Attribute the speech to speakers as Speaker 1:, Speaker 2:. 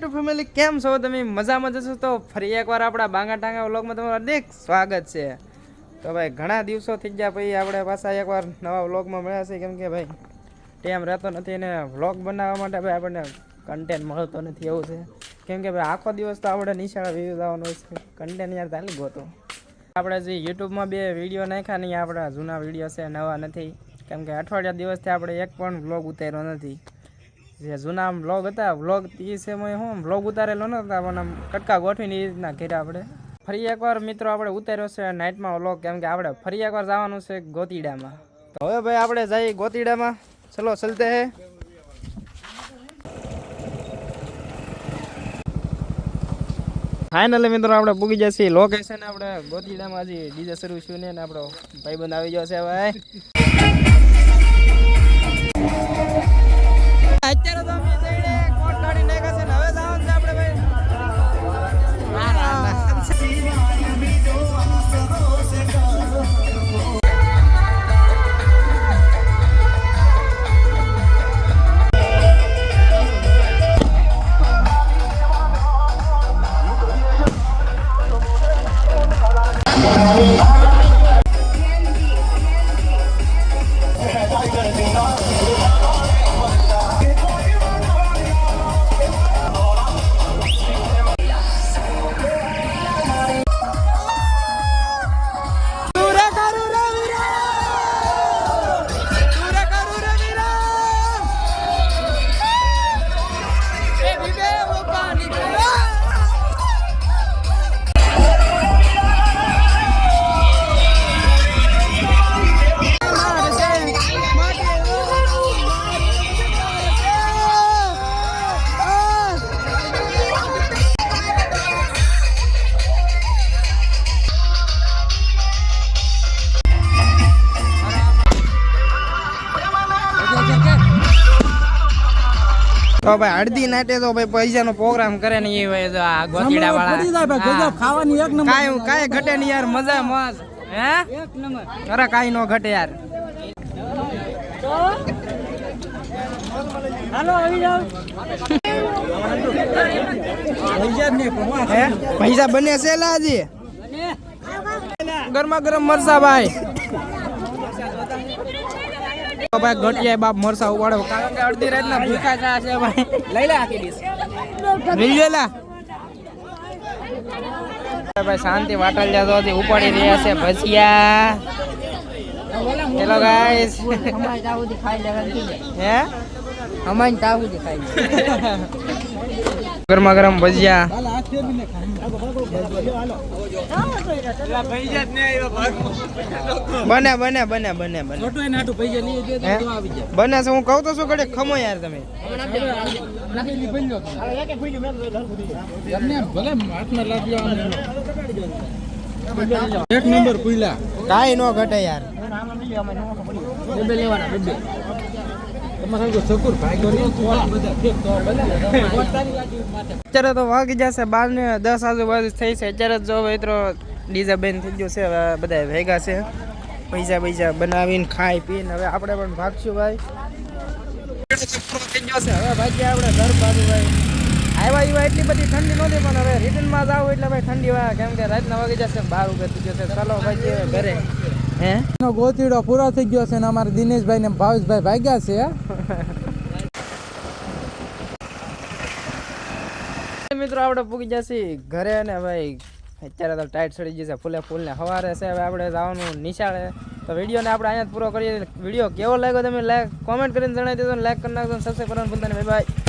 Speaker 1: Family, કેમ છો તમે? મજામાં જશો તો ફરી એકવાર આપણા બાંગા ટાંગા વ્લોગમાં તમારું હાર્દિક સ્વાગત છે. તો ભાઈ, ઘણા દિવસો થઈ ગયા પછી આપણે પાછા એકવાર નવા વ્લોગમાં મળ્યા છે કેમ કે ભાઈ, ટાઈમ રહેતો નથી અને વ્લોગ બનાવવા માટે ભાઈ આપણને કન્ટેન્ટ મળતો નથી એવું છે. કેમ કે ભાઈ, આખો દિવસ તો આપણે નિશાળા વ્યૂ જવાનું હોય છે. કન્ટેન્ટ યાર ચાલી ગયો આપણે જે યુટ્યુબમાં બે વીડિયો નાખ્યા નહીં આપણા જૂના વીડિયો છે, નવા નથી. કેમ કે અઠવાડિયા દિવસથી આપણે એક પણ વ્લોગ ઉતાર્યો નથી. જે જૂના વ્લોગ હતા વ્લોગ એ સમયે હું વ્લોગ ઉતારેલો નહોતા, પણ આમ કટકા ગોઠવીને એ રીતના કર્યા આપણે. ફરી એકવાર મિત્રો આપણે ઉતાર્યો છે નાઇટમાં વ્લોગ કેમ કે આપણે ફરી એકવાર જવાનું છે ગોતીડામાં. તો હવે ભાઈ આપણે જઈએ ગોતીડામાં. ચલો, ચલતે હે. ફાઇનલી મિત્રો આપણે પૂગી જશે લોકેશન આપણે ગોતીડામાં હજી ડીજે શરૂ છું ને આપણો ભાઈબંધ આવી ગયો છે ભાઈ તો ભાઈ હળદી નાટે તો ભાઈ પૈસાનો પ્રોગ્રામ કરે ને એ ભાઈ આ ગોતીડા વાળા
Speaker 2: ખાવાની એક નંબર.
Speaker 1: કાઈ કાઈ ઘટે નહીં યાર મજા મસ્ત. હે?
Speaker 2: એક નંબર.
Speaker 1: અરે કાઈ નો ઘટે યાર.
Speaker 2: હાલો આવી જાવ પૈસા
Speaker 1: બને છે લાજી ગરમા ગરમ મરસા ભાઈ. ભાઈ ઘટિયા બાપ મરસા ઉપાડો. કારણ કે અડધી રાતના ભૂખા ચા છે ભાઈ. લઈ લે આખી ડીશ. લઈ લેલા ભાઈ શાંતિ વાટલ જતો હતી ઉપાડી રહ્યા છે ભજીયા. હેલો ગાઈસ
Speaker 2: અમારે તાવું ખાઈ લેવા
Speaker 1: હે
Speaker 2: અમારે તાવું ખાઈ
Speaker 1: ગરમા ગરમ ભજીયા. બને બને બને બને હે?
Speaker 2: તો આવી જાય
Speaker 1: બને હું કહું તો શું ઘડે ખમો યાર તમે
Speaker 2: એક નંબર પુઈલા
Speaker 1: કાઈ નો ઘટે યાર અત્યારે તો વાગી જશે બાર ને દસ આજુબાજુ થઈ છે. અત્યારે જો મિત્રો ડીઝે બેન થઈ ગયું છે હવે બધા ભેગા છે. પૈસા પૈસા બનાવીને ખાઈ પીને હવે આપણે પણ ભાગશું ભાઈ. થઈ ગયો છે હવે ભાગ્યા આપણે ઘર બાજુ ભાઈ. આવ્યા એટલી બધી ઠંડી નહોતી પણ હવે રિટર્નમાં જાવ એટલે ભાઈ ઠંડી હોય કેમ કે રાતના વાગી જશે બાર ઉગે થઈ ગયો છે ચાલો ભાઈ ઘરે. હે?
Speaker 2: નો ગોતીડો પૂરો થઈ ગયો છે ને અમારે દિનેશભાઈ ને ભાવેશભાઈ ભાગ્યા છે
Speaker 1: મિત્રો, આપણે પૂગી જશે ઘરે ને ભાઈ, અત્યારે તો ટાઈટ ચડી જશે ફૂલે ફૂલ ને સવારે છે, હવે આપણે જવાનું નિશાળે. તો વિડીયોને આપણે અહીંયા જ પૂરો કરીએ. વીડિયો કેવો લાગ્યો તમે લાઈક કોમેન્ટ કરીને જણાવી દેજો લાઈક કરી નાખજો સબસ્ક્રાઈબ કરવાનું ભૂલતા ભાઈ બાય